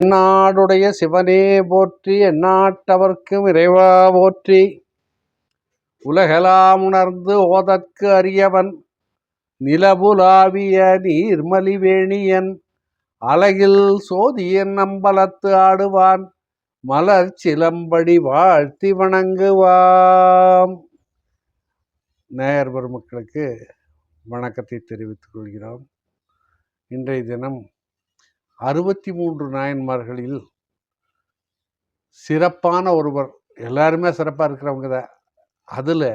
நாடுடைய சிவனே போற்றி எந்நாட்டவர்க்கும் இறைவா போற்றி. உலகெலாம் உணர்ந்து ஓதற்கு அறியவன் நிலபுலாவிய நீர்மலிவேணியன் அழகில் சோதியன் நம்பலத்து ஆடுவான் மலர் சிலம்படி வாழ்த்தி வணங்குவாம். நேயர் பெருமக்களுக்கு வணக்கத்தை தெரிவித்துக் கொள்கிறோம். இன்றைய தினம் அறுபத்தி மூன்று நாயன்மார்களில் சிறப்பான ஒருவர். எல்லாருமே சிறப்பாக இருக்கிறவங்க தான். அதில்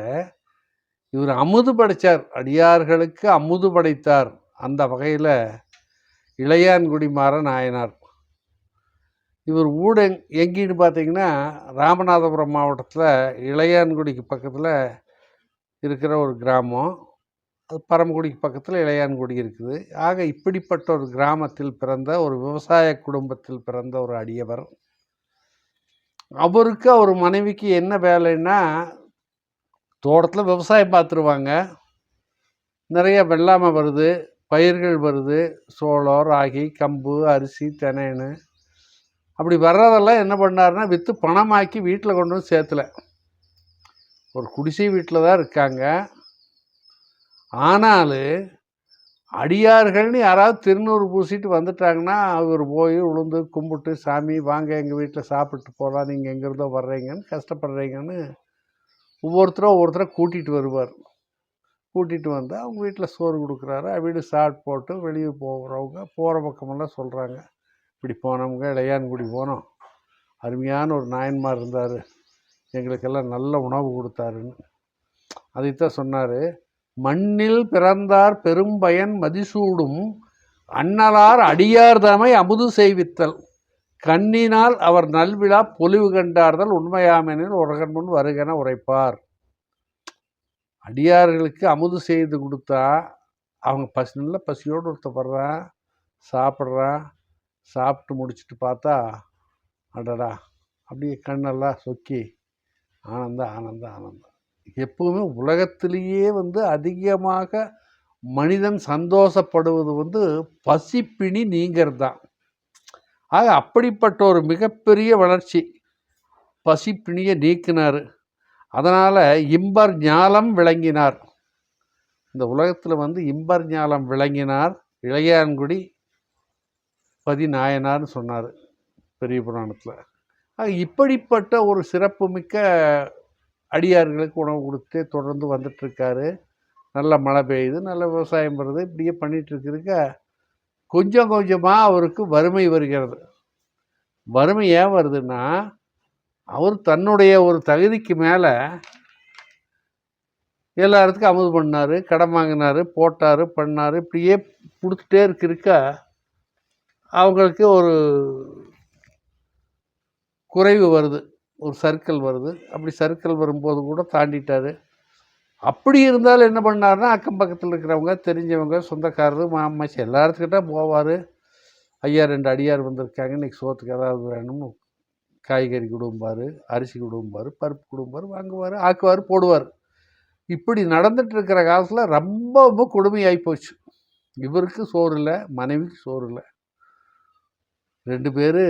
இவர் அமுது படைத்தார் அடியார்களுக்கு அமுது படைத்தார். அந்த வகையில் இளையான்குடி மாற நாயனார். இவர் ஊட எங்கின்னு பார்த்தீங்கன்னா ராமநாதபுரம் மாவட்டத்தில் இளையான்குடிக்கு பக்கத்தில் இருக்கிற ஒரு கிராமம். அது பரமக்குடிக்கு பக்கத்தில் இளையான்குடி இருக்குது. ஆக இப்படிப்பட்ட ஒரு கிராமத்தில் பிறந்த ஒரு விவசாய குடும்பத்தில் பிறந்த ஒரு அடியவர். அவருக்கு அவர் மனைவிக்கு என்ன வேலைன்னா தோட்டத்தில் விவசாயம் பார்த்துருவாங்க நிறைய வெள்ளாமை வருது பயிர்கள் வருது சோளம் ராகி கம்பு அரிசி தினைன்னு அப்படி வர்றதெல்லாம் என்ன பண்ணாருன்னா விற்று பணமாக்கி வீட்டில் கொண்டு வந்து சேர்த்துல. ஒரு குடிசை வீட்டில் தான் இருக்காங்க. ஆனாலும் அடியார்கள்னு யாராவது திருநூறு பூசிட்டு வந்துட்டாங்கன்னா அவர் போய் உளுந்து கும்பிட்டு சாமி வாங்க எங்கள் வீட்டில் சாப்பிட்டு போகலாம் நீங்கள் எங்கேருந்தோ வர்றீங்கன்னு கஷ்டப்படுறீங்கன்னு ஒவ்வொருத்தரும் ஒவ்வொருத்தரை கூட்டிகிட்டு வருவார். கூட்டிகிட்டு வந்து அவங்க வீட்டில் சோறு கொடுக்குறாரு. வீடு சாப்பிட்டு போட்டு வெளியே போகிறவங்க போகிற பக்கமெல்லாம் சொல்கிறாங்க இப்படி போனவங்க இளையான்குடி போனோம். அருமையான ஒரு நாயன்மார் இருந்தார். எங்களுக்கெல்லாம் நல்ல உணவு கொடுத்தாருன்னு. அதைத்தான் சொன்னார். மண்ணில் பிறந்தார் பெரும்பயன் மதிசூடும் அன்னலார் அடியார்தமை அமுது செய்வித்தல். கண்ணினால் அவர் நல்விழா பொலிவு கண்டார்தல் உண்மையாமெனில் உலகன் முன் வருகென உரைப்பார். அடியார்களுக்கு அமுது செய்து கொடுத்தா அவங்க பசி நல்ல பசியோடு ஒருத்தப்படுறான் சாப்பிட்றான் சாப்பிட்டு முடிச்சுட்டு பார்த்தா அடடா அப்படியே கண்ணெல்லாம் சொக்கி ஆனந்த ஆனந்த ஆனந்தம் எப்போவுமே உலகத்திலேயே வந்து அதிகமாக மனிதன் சந்தோஷப்படுவது வந்து பசிப்பிணி நீங்கிறது தான் ஆக அப்படிப்பட்ட ஒரு மிகப்பெரிய வளர்ச்சி பசிப்பிணியை நீக்கினார். அதனால் இம்பர் ஞாலம் விளங்கினார். இந்த உலகத்தில் வந்து இம்பர் ஞாலம் விளங்கினார் இளையான்குடி பதிநாயனார்னு சொன்னார் பெரிய புராணத்தில். இப்படிப்பட்ட ஒரு சிறப்புமிக்க அடியார்களுக்கு உணவு கொடுத்து தொடர்ந்து வந்துட்டுருக்காரு. நல்ல மழை பெய்யுது நல்ல விவசாயம் வருது. இப்படியே பண்ணிகிட்ருக்கிறதுக்க கொஞ்சம் கொஞ்சமாக அவருக்கு வறுமை வருகிறது. வறுமை ஏன் வருதுன்னா அவர் தன்னுடைய ஒரு தகுதிக்கு மேலே எல்லாத்துக்கும் அமுது பண்ணார் கடன் வாங்கினார் போட்டார் பண்ணார் இப்படியே கொடுத்துட்டே இருக்கிறக்க அவங்களுக்கு ஒரு குறைவு வருது. ஒரு சர்க்கிள் வருது. அப்படி சர்க்கிள் வரும்போது கூட தாண்டிட்டார். அப்படி இருந்தாலும் என்ன பண்ணார்னா அக்கம் பக்கத்தில் இருக்கிறவங்க தெரிஞ்சவங்க சொந்தக்காரர் மாமாச்சி எல்லாத்துக்கிட்ட போவார். ஐயா ரெண்டு அடியார் வந்திருக்காங்க. இன்றைக்கி சோத்துக்கு ஏதாவது வேணும்னு காய்கறி கொடும்பார் அரிசி கொடும்பார் பருப்பு கொடும்பார் வாங்குவார் ஆக்குவார் போடுவார். இப்படி நடந்துட்டு இருக்கிற காலத்தில் ரொம்ப ரொம்ப கொடுமையாகி போச்சு. இவருக்கு சோறு இல்லை மனைவிக்கு சோறு இல்லை. ரெண்டு பேர்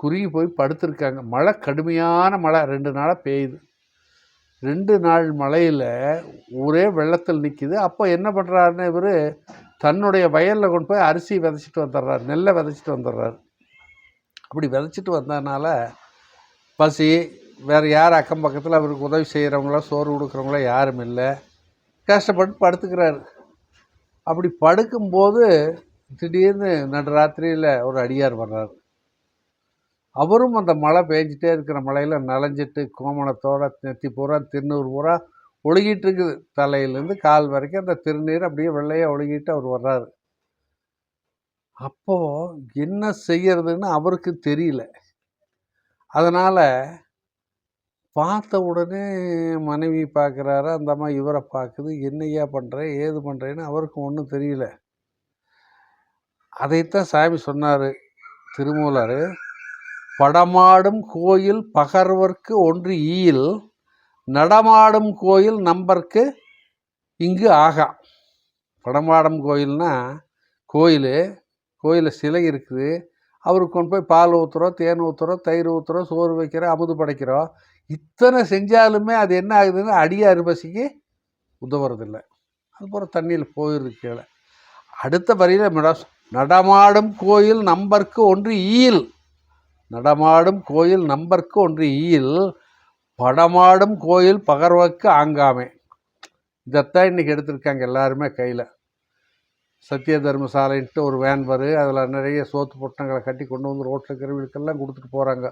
குறுகி போய் படுத்திருக்காங்க. மழை கடுமையான மழை. ரெண்டு நாளாக பெய்யுது. ரெண்டு நாள் மழையில் ஒரே வெள்ளத்தில் நிற்கிது அப்போ என்ன பண்ணுறாருன்னு இவர் தன்னுடைய வயலில் கொண்டு போய் அரிசி விதைச்சிட்டு வந்துடுறாரு. நெல்லை விதைச்சிட்டு வந்துடுறாரு. அப்படி விதைச்சிட்டு வந்ததுனால பசி வேறு யார் அக்கம் பக்கத்தில் அவருக்கு உதவி செய்கிறவங்களோ சோறு கொடுக்குறவங்களோ யாரும் இல்லை. கஷ்டப்பட்டு படுத்துக்கிறாரு. அப்படி படுக்கும்போது திடீர்னு நடுராத்திரியில் ஒரு அடியார் வர்றாரு. அவரும் அந்த மழை பெஞ்சிட்டே இருக்கிற மழையில் நனைஞ்சிட்டு கோமணத்தோட நெத்தி பூரா திருநூறு பூரா ஒழுகிட்டு இருக்குது தலையிலேருந்து கால் வரைக்கும் அந்த திருநீர் அப்படியே வெள்ளையாக ஒழுகிட்டு அவர் வர்றாரு. அப்போது என்ன செய்யறதுன்னு அவருக்கு தெரியல. அதனால் பார்த்த உடனே மனைவி பார்க்குறாரு அந்த அம்மா இவரை பார்க்குது என்னையா பண்ணுறேன் ஏது பண்ணுறேன்னு அவருக்கு ஒன்றும் தெரியல. அதைத்தான் சாமி சொன்னார் திருமூலர். படமாடும் கோயில் பகர்வர்க்கு ஒன்று ஈயில் நடமாடும் கோயில் நம்பர்க்கு இங்கு ஆகா. படமாடும் கோயில்னா கோயில் கோயிலில் சிலை இருக்குது. அவருக்கு கொண்டு போய் பால் ஊற்றுறோம் தேன் ஊற்றுறோம் தயிர் ஊற்றுறோம் சோறு வைக்கிறோம் அமுது படைக்கிறோம். இத்தனை செஞ்சாலுமே அது என்ன ஆகுதுன்னா அடிய பசிக்கு உதவுறதில்லை. அதுபோல் தண்ணியில் போயிருக்கு கீழே. அடுத்த வரியில் மிட நடமாடும் கோயில் நம்பர்க்கு ஒன்று ஈல் நடமாடும் கோயில் நம்பர்க்கு ஒன்று ஈல் படமாடும் கோயில் பகர்வக்கு ஆங்காமே. இதைத்தான் இன்றைக்கி எடுத்திருக்காங்க எல்லாருமே கையில். சத்திய தர்மசாலைன்ட்டு ஒரு வேன் வரு அதில் நிறைய சோத்து பொட்டங்களை கட்டி கொண்டு வந்து ரோட்டில் கருவிகளுக்கெல்லாம் கொடுத்துட்டு போகிறாங்க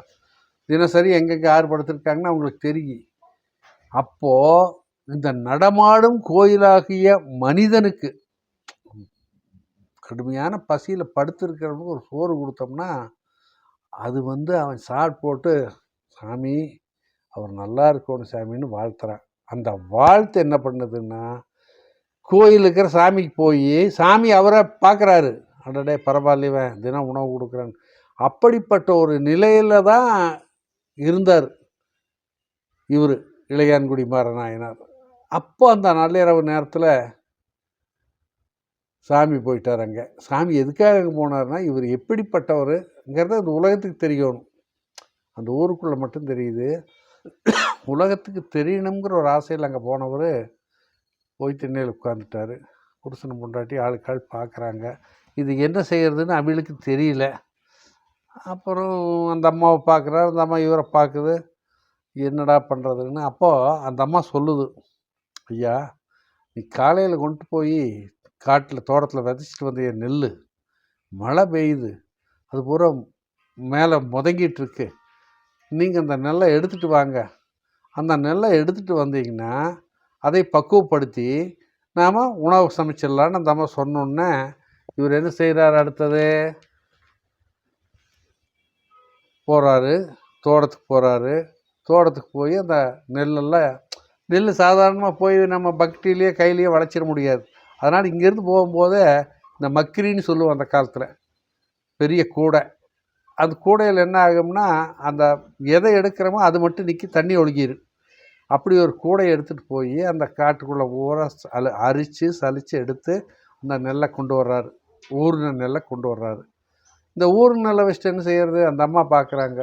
தினசரி எங்கெங்கே யார் படுத்திருக்காங்கன்னு அவங்களுக்கு தெரியும். அப்போது இந்த நடமாடும் கோயிலாகிய மனிதனுக்கு கடுமையான பசியில் படுத்திருக்கிறவனுக்கு ஒரு சோறு கொடுத்தோம்னா அது வந்து அவன் சாட் போட்டு சாமி அவர் நல்லா இருக்கணும் சாமின்னு வாழ்த்துறான். அந்த வாழ்த்து என்ன பண்ணுதுன்னா கோயில் இருக்கிற சாமிக்கு போய் சாமி அவரை பார்க்குறாரு. அடடே பரவாயில்லைவன் தினம் உணவு கொடுக்குறேன். அப்படிப்பட்ட ஒரு நிலையில் தான் இருந்தார் இவர் இளையான்குடி மாறநாயனார் அப்போ அந்த நள்ளிரவு நேரத்தில் சாமி போயிட்டார் அங்கே. சாமி எதுக்காக அங்கே போனார்னா இவர் எப்படிப்பட்டவருங்கிறத அந்த உலகத்துக்கு தெரியணும். அந்த ஊருக்குள்ளே மட்டும் தெரியுது. உலகத்துக்கு தெரியணுங்கிற ஒரு ஆசையில் அங்கே போனவர் போய் திண்ணையில் உட்காந்துட்டார் புருஷனை பொண்டாட்டி ஆளுக்காள் பார்க்குறாங்க. இது என்ன செய்கிறதுன்னு அவளுக்கு தெரியல. அப்புறம் அந்த அம்மாவை பார்க்குறாரு. அந்த அம்மா இவரை பார்க்குது. என்னடா பண்ணுறதுன்னு அப்போது அந்த அம்மா சொல்லுது ஐயா நீ காலையில் கொண்டு போய் காட்டில் தோட்டத்தில் விதைச்சிட்டு வந்த நெல் மழை பெய்யுது. அது பூரா மேலே முதங்கிட்டுருக்கு நீங்கள் அந்த நெல்லை எடுத்துகிட்டு வாங்க. அந்த நெல்லை எடுத்துகிட்டு வந்தீங்கன்னா அதை பக்குவப்படுத்தி நாம் உணவு சமைச்சிடலான்னு அந்த அம்மா சொன்னோன்னே இவர் என்ன செய்கிறார் அடுத்தது? போகிறாரு தோட்டத்துக்கு போகிறாரு தோட்டத்துக்கு போய் அந்த நெல்லெல்லாம் நெல் சாதாரணமாக போய் நம்ம பக்தியிலேயே கையிலேயே வளைச்சிட முடியாது. அதனால் இங்கேருந்து போகும்போதே இந்த மக்கிரின்னு சொல்லுவோம் அந்த காலத்தில். பெரிய கூடை. அந்த கூடையில் என்ன ஆகும்னா அந்த எதை எடுக்கிறோமோ அது மட்டும் நிற்கி தண்ணி ஒழுகிடும் அப்படி ஒரு கூடை எடுத்துகிட்டு போய் அந்த காட்டுக்குள்ளே ஊற அலு அரித்து சலித்து எடுத்து அந்த நெல்லை கொண்டு வர்றாரு. ஊர்ன நெல்லை கொண்டு வர்றாரு. இந்த ஊர் நெல்லை வச்சுட்டு என்ன செய்கிறது அந்த அம்மா பார்க்குறாங்க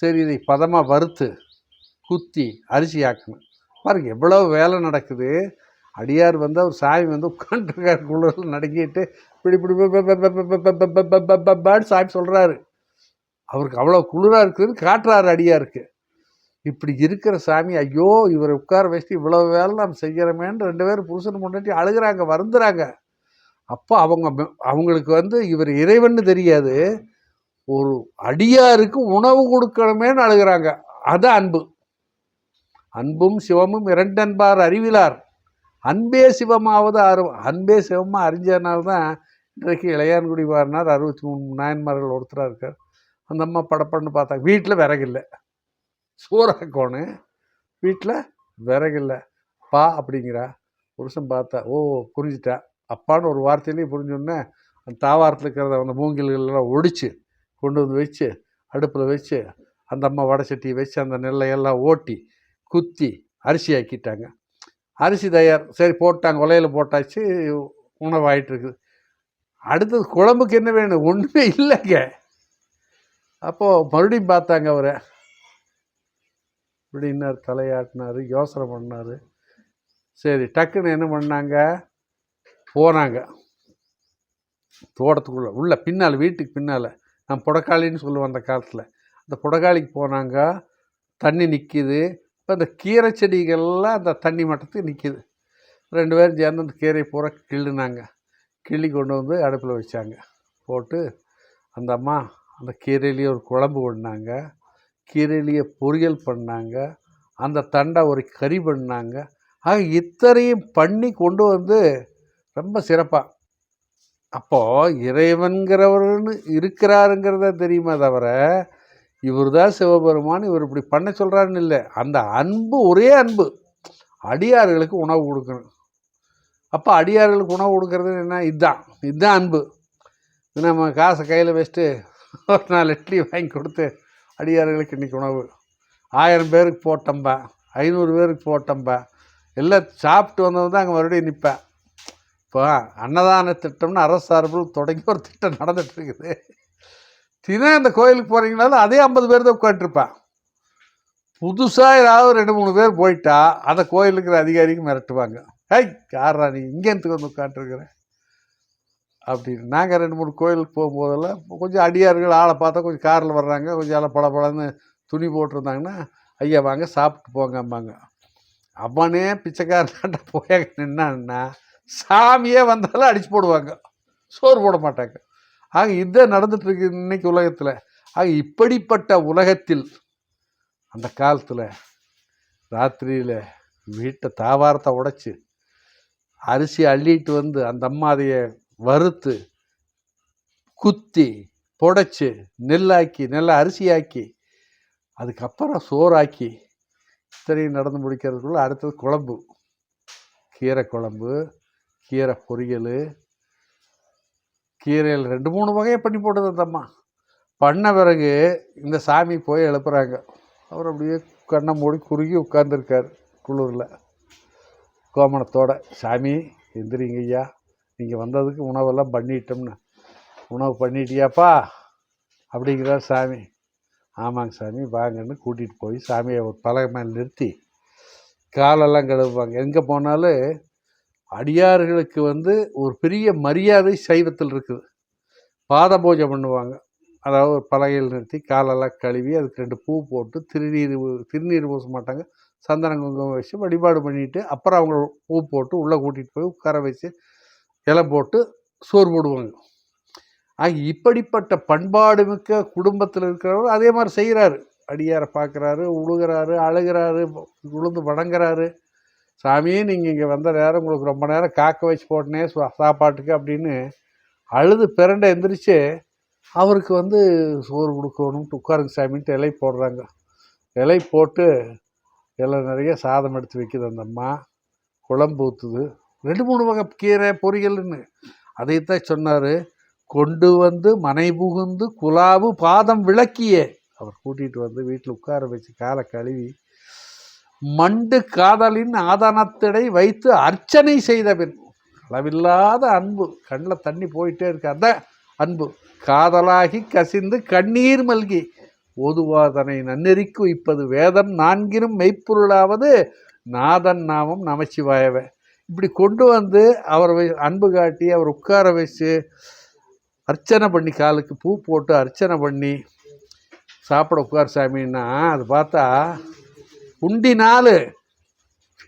சரி இதை பதமாக வறுத்து குத்தி அரிசி ஆக்கணும். பாருங்கள் எவ்வளோ வேலை நடக்குது. அடியார் வந்து அவர் சாமி வந்து உட்காந்துருக்கார் குளிரில் நடுங்கிட்டு இப்படி இப்படி சாமி சொல்கிறாரு அவருக்கு அவ்வளோ குளிராக இருக்குதுன்னு காட்டுறாரு அடியாருக்கு இப்படி இருக்கிற சாமி ஐயோ இவரை உட்கார வச்சுட்டு இவ்வளோ வேலை நாம் செய்கிறோமேன்னு ரெண்டு பேரும் புருஷன் முன்னாடி அழுகிறாங்க வருந்துறாங்க அப்போ அவங்க அவங்களுக்கு வந்து இவர் இறைவன்னு தெரியாது ஒரு அடியாருக்கு உணவு கொடுக்கணுமேன்னு அழுகிறாங்க அது அன்பு அன்பும் சிவமும் இரண்டன்பார் அறிவிலார் அன்பே சிவமாவது அரு அன்பே சிவமாக அறிஞ்சதுனால்தான் இன்றைக்கு இளையான்குடி வாரினார் அறுபத்தி மூணு நாயன்மார்கள் ஒருத்தராக இருக்கார். அந்த அம்மா படப்படன்னு பார்த்தாங்க வீட்டில் விறகில்லை. சூறாக்கோணு வீட்டில் விறகில்லை. பா அப்படிங்கிறா. புருஷன் பார்த்தா ஓ புரிஞ்சுட்டா. அப்பான்னு ஒரு வார்த்தையிலேயே புரிஞ்சோடனே அந்த தாவாரத்தில் இருக்கிறத அந்த மூங்கில்கள்லாம் ஒடிச்சு கொண்டு வந்து வச்சு அடுப்பில் வச்சு அந்த அம்மா வடை சட்டியை வச்சு அந்த நெல்லை எல்லாம் ஓட்டி குத்தி அரிசி ஆக்கிட்டாங்க அரிசி தயார். சரி போட்டாங்க உலையில் போட்டாச்சு உணவாயிட்டு இருக்குது அடுத்தது குழம்புக்கு என்ன வேணும்? ஒன்றுமே இல்லைங்க. அப்போது மறுபடியும் பார்த்தாங்க அவரை. இப்படின்னார் தலையாட்டினார் யோசனை பண்ணார். சரி டக்குன்னு என்ன பண்ணாங்க? போனாங்க. தோட்டத்துக்குள்ளே உள்ள பின்னால் வீட்டுக்கு பின்னால். நான் புடக்காளின்னு சொல்லுவேன் அந்த காலத்தில். அந்த புடக்காளிக்கு போனாங்க. தண்ணி நிற்கிது இப்போ அந்த கீரை செடிகள்லாம் அந்த தண்ணி மட்டத்துக்கு நிற்கிது ரெண்டு பேரும் சேர்ந்து அந்த கீரை பூரா கிள்ளுனாங்க. கிள்ளி கொண்டு வந்து அடுப்பில் வச்சாங்க. போட்டு அந்த அம்மா அந்த கீரையிலேயே ஒரு குழம்பு பண்ணாங்க கீரையிலேயே பொரியல் பண்ணாங்க. அந்த தண்டை ஒரு கறி பண்ணாங்க. ஆக இத்தனையும் பண்ணி கொண்டு வந்து ரொம்ப சிறப்பாக அப்போது இறைவன்கிறவர்னு இருக்கிறாருங்கிறத தெரியுமா தவிர இவர் தான் சிவபெருமான் இவர் இப்படி பண்ண சொல்கிறாருன்னு இல்லை. அந்த அன்பு ஒரே அன்பு. அடியார்களுக்கு உணவு கொடுக்கணும். அப்போ அடியார்களுக்கு உணவு கொடுக்கறது என்ன? இதுதான் இதுதான் அன்பு. நம்ம காசை கையில் வச்சுட்டு ஒரு நாலு இட்லி வாங்கி கொடுத்து அடியார்களுக்கு இன்றைக்கி உணவு. ஆயிரம் பேருக்கு போட்டம்பா. ஐநூறு பேருக்கு போட்டம்பா. எல்லாம் சாப்பிட்டு வந்தவங்க தான் அங்கே மறுபடியும் நிற்பேன் இப்போ அன்னதான திட்டம்னு அரசு சார்பில் தொடங்கி ஒரு திட்டம் நடந்துகிட்ருக்குது தினம் அந்த கோயிலுக்கு போகிறீங்கனாலும் அதே ஐம்பது பேர் தான் உட்காந்துருப்பான் புதுசாக ஏதாவது ரெண்டு மூணு பேர் போயிட்டா அந்த கோயிலுக்கிற அதிகாரிக்கு மிரட்டுவாங்க. ஹை யாரா நீ? இங்கேருந்து வந்து உட்காந்துருக்குறேன் அப்படின்னு. நாங்கள் ரெண்டு மூணு கோயிலுக்கு போகும்போதெல்லாம் கொஞ்சம் அடியார்கள் ஆளை பார்த்தா கொஞ்சம் காரில் வர்றாங்க. கொஞ்சம் எல்லாம் பளபளன்னு துணி போட்டிருந்தாங்கன்னா ஐயா வாங்க சாப்பிட்டு போங்கம்பாங்க அவனே பிச்சைக்காரனாட்ட போய் நின்னான்னா சாமியே வந்தாலும் அடிச்சு போடுவாங்க. சோறு போட மாட்டாங்க. ஆக இதுதான் நடந்துட்டுருக்கு இன்னைக்கு உலகத்தில். ஆக இப்படிப்பட்ட உலகத்தில் அந்த காலத்தில் ராத்திரியில் வீட்டை தாவாரத்தை உடைச்சி அரிசி அள்ளிட்டு வந்து அந்த அம்மா அதைய வறுத்து குத்தி புடைச்சி நெல்லாக்கி நெல்லை அரிசியாக்கி அதுக்கப்புறம் சோறாக்கி இத்தனையும் நடந்து முடிக்கிறதுக்குள்ளே அடுத்தது குழம்பு. கீரை குழம்பு கீரை பொரியல் கீரையில் ரெண்டு மூணு வகையை பண்ணி போட்டது அந்த அம்மா பண்ண பிறகு இந்த சாமி போய் எழுப்புறாங்க. அவர் அப்படியே கண்ணை மூடி குறுகி உட்கார்ந்துருக்கார் குளிரில். கோமணத்தோட சாமி எந்திரிங்க ஐயா. நீங்கள் வந்ததுக்கு உணவெல்லாம் பண்ணிட்டோம்னு. உணவு பண்ணிட்டியாப்பா? அப்படிங்கிறார் சாமி. ஆமாங்க சாமி வாங்கன்னு கூட்டிகிட்டு போய் சாமியை ஒரு பலகை நிறுத்தி காலெல்லாம் கழுவுவாங்க. எங்கே போனாலும் அடியார்களுக்கு வந்து ஒரு பெரிய மரியாதை சைவத்தில் இருக்குது. பாத பூஜை பண்ணுவாங்க. அதாவது ஒரு பலகையில் நிறுத்தி காலெல்லாம் கழுவி அதுக்கு ரெண்டு பூ போட்டு திருநீர் திருநீர் பூச மாட்டாங்க. சந்தன குங்குமம் வச்சு வழிபாடு பண்ணிட்டு அப்புறம் அவங்க பூ போட்டு உள்ளே கூட்டிகிட்டு போய் உட்கார வச்சு இலை போட்டு சோறு போடுவாங்க. ஆக இப்படிப்பட்ட பண்பாடு மிக்க குடும்பத்தில் இருக்கிறவர் அதே மாதிரி செய்கிறாரு. அடியாரை பார்க்குறாரு உழுகிறாரு அழுகிறாரு உளுந்து வணங்குறாரு. சாமி நீங்கள் இங்கே வந்த நேரம் உங்களுக்கு ரொம்ப நேரம் காக்க வச்சு போட்டனே சாப்பாட்டுக்கு அப்படின்னு அழுது பிறண்ட எந்திரிச்சு அவருக்கு வந்து சோறு கொடுக்கணும்ட்டு உட்காருங்க சாமின்ட்டு இலை போடுறாங்க. இலை போட்டு எல்லாம் நிறைய சாதம் எடுத்து வைக்குது அந்த அம்மா. குழம்பு ஊற்றுது ரெண்டு மூணு வகை கீரை பொரியல்னு. அதைத்தான் சொன்னார். கொண்டு வந்து மனை புகுந்து குலாவு பாதம் விளக்கியே. அவர் கூட்டிகிட்டு வந்து வீட்டில் உட்கார வச்சு காலை கழுவி மண்டு காதலின் ஆதானத்திடை வைத்து அர்ச்சனை செய்த பின் அளவில்லாத அன்பு கண்ணில் தண்ணி போயிட்டே இருக்க அந்த அன்பு. காதலாகி கசிந்து கண்ணீர் மல்கி ஓதுவாதனை நன்னெறிக்கு வைப்பது வேதம் நான்கினும் மெய்ப்பொருளாவது நாதன் நாமம் நமச்சிவாயவே. இப்படி கொண்டு வந்து அவரை வை- அன்பு காட்டி அவர் உட்கார வச்சு அர்ச்சனை பண்ணி காலுக்கு பூ போட்டு அர்ச்சனை பண்ணி சாப்பிட உட்கார் சாமின்னா அது பார்த்தா உண்டி நாலு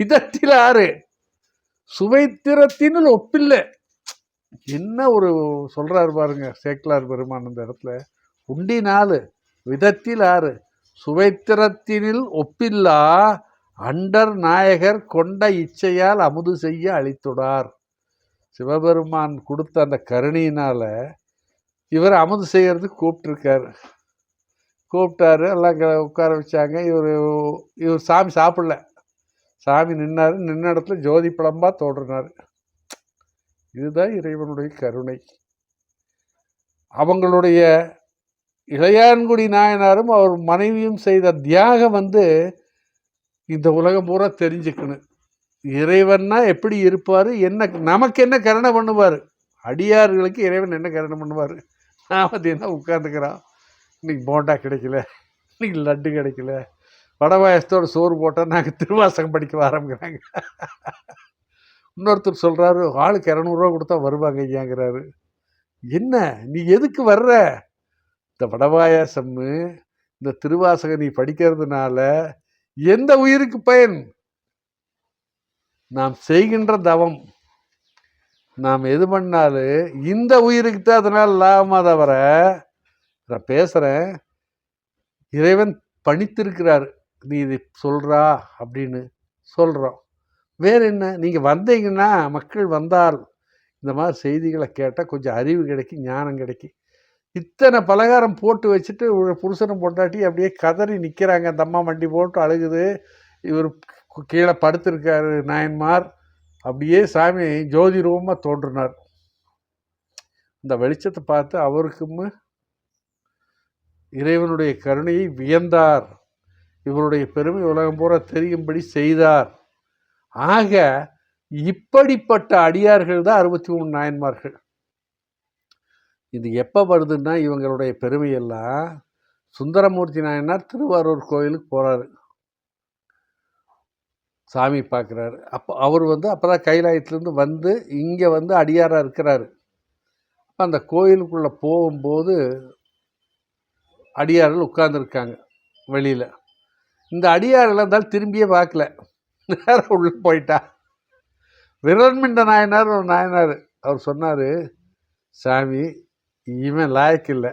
விதத்தில் ஆறு சுவைத்திரத்தினுள் ஒப்பில்லை. என்ன ஒரு சொல்கிறாரு பாருங்க சேக்கலார் பெருமான் அந்த இடத்துல. உண்டி நாலு விதத்தில் ஆறு சுவைத்திரத்தினில் ஒப்பில்லா அண்டர் நாயகர் கொண்ட இச்சையால் அமுது செய்ய அளித்துடார். சிவபெருமான் கொடுத்த அந்த கருணியினால் இவர் அமுது செய்கிறதுக்கு கூப்பிட்டுருக்காரு. கூப்பிட்டாரு எல்லாம் க- உட்கார வச்சாங்க. இவர் இவர் சாமி சாப்பிடல. சாமி நின்னார். நின்ன இடத்துல ஜோதி பழம்பா தோன்றினார். இதுதான் இறைவனுடைய கருணை. அவங்களுடைய இளையான்குடி நாயனாரும் அவர் மனைவியும் செய்த தியாகம் வந்து இந்த உலகம் பூரா தெரிஞ்சுக்கணும் இறைவன்னா எப்படி இருப்பார்? என்ன நமக்கு என்ன கருணை பண்ணுவார்? அடியார்களுக்கு இறைவன் என்ன கருணை பண்ணுவார்? நாம் அது என்ன உட்காந்துக்கிறான் இன்றைக்கி போண்டா கிடைக்கல. இன்னைக்கு லட்டு கிடைக்கல. வடை சோறு போட்டால் நாங்கள் திருவாசகம் படிக்க ஆரம்பிக்கிறாங்க. இன்னொருத்தர் சொல்கிறாரு ஆளுக்கு இரநூறுவா கொடுத்தா வருவாங்க ஐயாங்கிறாரு. என்ன? நீ எதுக்கு வர்ற? இந்த வடை இந்த திருவாசகம் நீ படிக்கிறதுனால எந்த உயிருக்கு பயன்? நாம் செய்கின்ற தவம். நாம் எது பண்ணாலும் இந்த உயிருக்கு தான் அதனால் லாபமாக தவிர நான் பேசுகிறேன் இறைவன் பணித்திருக்கிறார். நீ இது சொல்கிறா அப்படின்னு சொல்கிறோம் வேற என்ன? நீங்கள் வந்தீங்கன்னா மக்கள் வந்தால் இந்த மாதிரி செய்திகளை கேட்டால் கொஞ்சம் அறிவு கிடைக்கும் ஞானம் கிடைக்கும். இத்தனை பலகாரம் போட்டு வச்சுட்டு ஒரு புருஷனும் பொண்டாட்டி அப்படியே கதறி நிற்கிறாங்க அந்த அம்மா வண்டி போட்டு அழுகுது. இவர் கீழே படுத்திருக்காரு நாயன்மார். அப்படியே சாமி ஜோதி ரூபமாக தோன்றினார். இந்த வெளிச்சத்தை பார்த்து அவருக்கும் இறைவனுடைய கருணையை வியந்தார். இவருடைய பெருமை உலகம் பூரா தெரியும்படி செய்தார். ஆக இப்படிப்பட்ட அடியார்கள் தான் அறுபத்தி மூணு நாயன்மார்கள். இது எப்போ வருதுன்னா இவங்களுடைய பெருமையெல்லாம் சுந்தரமூர்த்தி நாயனார் திருவாரூர் கோயிலுக்கு போகிறாரு சாமி பார்க்குறாரு அப்போ அவர் வந்து அப்போ தான் கைலாயத்துலேருந்து வந்து இங்கே வந்து அடியாராக இருக்கிறாரு. அப்போ அந்த கோயிலுக்குள்ளே போகும்போது அடியார்கள் உட்கார்ந்துருக்காங்க வெளியில். இந்த அடியார்கள் இருந்தாலும் திரும்பியே பார்க்கல. நேரம் உள்ளே போயிட்டா. விரல்மிண்ட நாயனார் ஒரு நாயனார். அவர் சொன்னார் சாமி இவன் லாயக்கு இல்லை.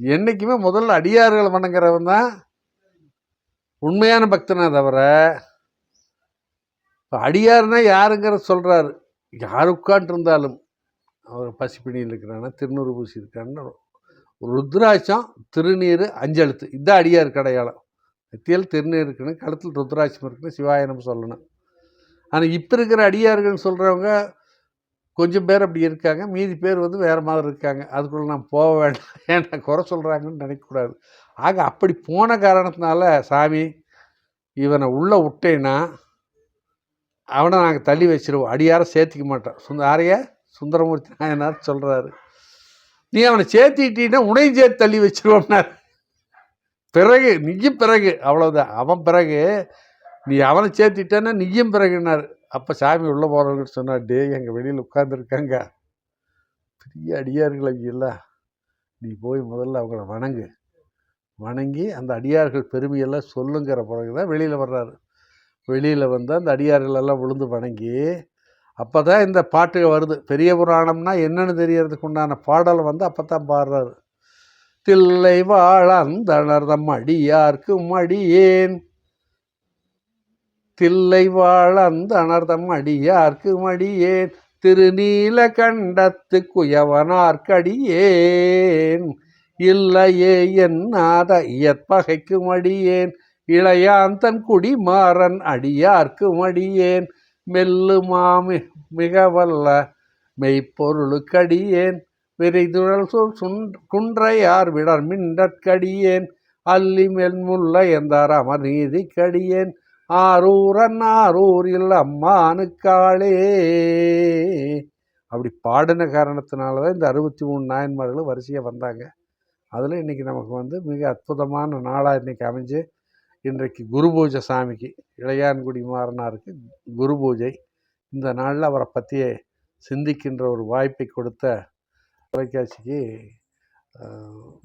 என்றைக்குமே முதல்ல அடியார்கள் வணங்குறவன் தான் உண்மையான பக்தனா தவிர இப்போ அடியார்னா யாருங்கிறத சொல்கிறாரு யார் உட்காண்ட்ருந்தாலும் அவர் பசிப்பிணியில் இருக்கிறான்னா திருநூறு பூசி இருக்கான்னு ருத்ராட்சம் திருநீர் அஞ்செழுத்து. இதுதான் அடியார் கடையாளம் நெத்தியில் திருநீர் இருக்கணும் கழுத்தில் ருத்ராட்சம் இருக்கணும் சிவாயனம் சொல்லணும். ஆனால் இப்போ இருக்கிற அடியார்கள்னு சொல்கிறவங்க கொஞ்சம் பேர் அப்படி இருக்காங்க. மீதி பேர் வந்து வேறு மாதிரி இருக்காங்க. அதுக்குள்ளே நான் போக வேண்டாம். ஏன்னா குறை சொல்கிறாங்கன்னு நினைக்கக்கூடாது. ஆக அப்படி போன காரணத்தினால சாமி இவனை உள்ளே விட்டேன்னா அவனை நாங்கள் தள்ளி வச்சிருவோம். அடியாரை சேர்த்திக்க மாட்டோம். சுந்த ஆரைய? சுந்தரமூர்த்தி நாயனார் சொல்கிறாரு நீ அவனை சேர்த்திட்டீன்னா உனையும் சேர்த்து தள்ளி வச்சிருவோம்னார். பிறகு நீயும் பிறகு அவ்வளோதான் அவன் பிறகு நீ அவனை சேர்த்திட்டேன்னா நீயும் பிறகுனார். அப்போ சாமி உள்ளே போகிறவங்க சொன்னார் டே எங்கள் வெளியில் உட்காந்துருக்காங்க பெரிய அடியார்கள் அவங்க நீ போய் முதல்ல அவங்கள வணங்கு. வணங்கி அந்த அடியார்கள் பெருமையெல்லாம் சொல்லுங்கிற பிறகு தான் வெளியில் வர்றாரு. வெளியில் வந்து அந்த அடியார்கள் எல்லாம் விழுந்து வணங்கி அப்போ தான் இந்த பாட்டு வருது. பெரிய புராணம்னா என்னென்னு தெரியறதுக்கு உண்டான பாடல் வந்து அப்போ தான் பாடுறாரு. தில்லை வாழந்தனர்தம் அடியார்க்கும் அடியேன். தில்லை வாழந்தனர்தம் அடியார்க்கும் அடியேன். திருநீல கண்டத்து குயவனார்க்கடியேன். இல்லையே என்னாத இயற்பகைக்கும் அடியேன். இளையாந்தன் குடிமாறன் அடியார்க்கும் அடியேன். மெல்லு மாமி மிக வல்ல மெய்ப்பொருளுக்கடியேன். விரைதுழல் சொல் சுன் குன்றையார் விடர் மிண்டற்கடியேன் அல்லி மென்முல்ல எந்தார் அமர் நீதிக்கடியேன் ஆரூரன் ஆரூரில் அம்மானுக்காளே அப்படி பாடின காரணத்தினால தான் இந்த அறுபத்தி மூணு நாயன்மார்களும் வரிசையாக வந்தாங்க. அதில் இன்றைக்கி நமக்கு வந்து மிக அற்புதமான நாளாக இன்றைக்கி அமைஞ்சு இன்றைக்கு குரு பூஜை சாமிக்கு இளையான்குடி மாறனாருக்கு குரு பூஜை. இந்த நாளில் அவரை பற்றியே சிந்திக்கின்ற ஒரு வாய்ப்பை கொடுத்த தொலைக்காட்சிக்கு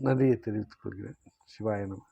நன்றியை தெரிவித்துக் கொள்கிறேன். சிவாயனம்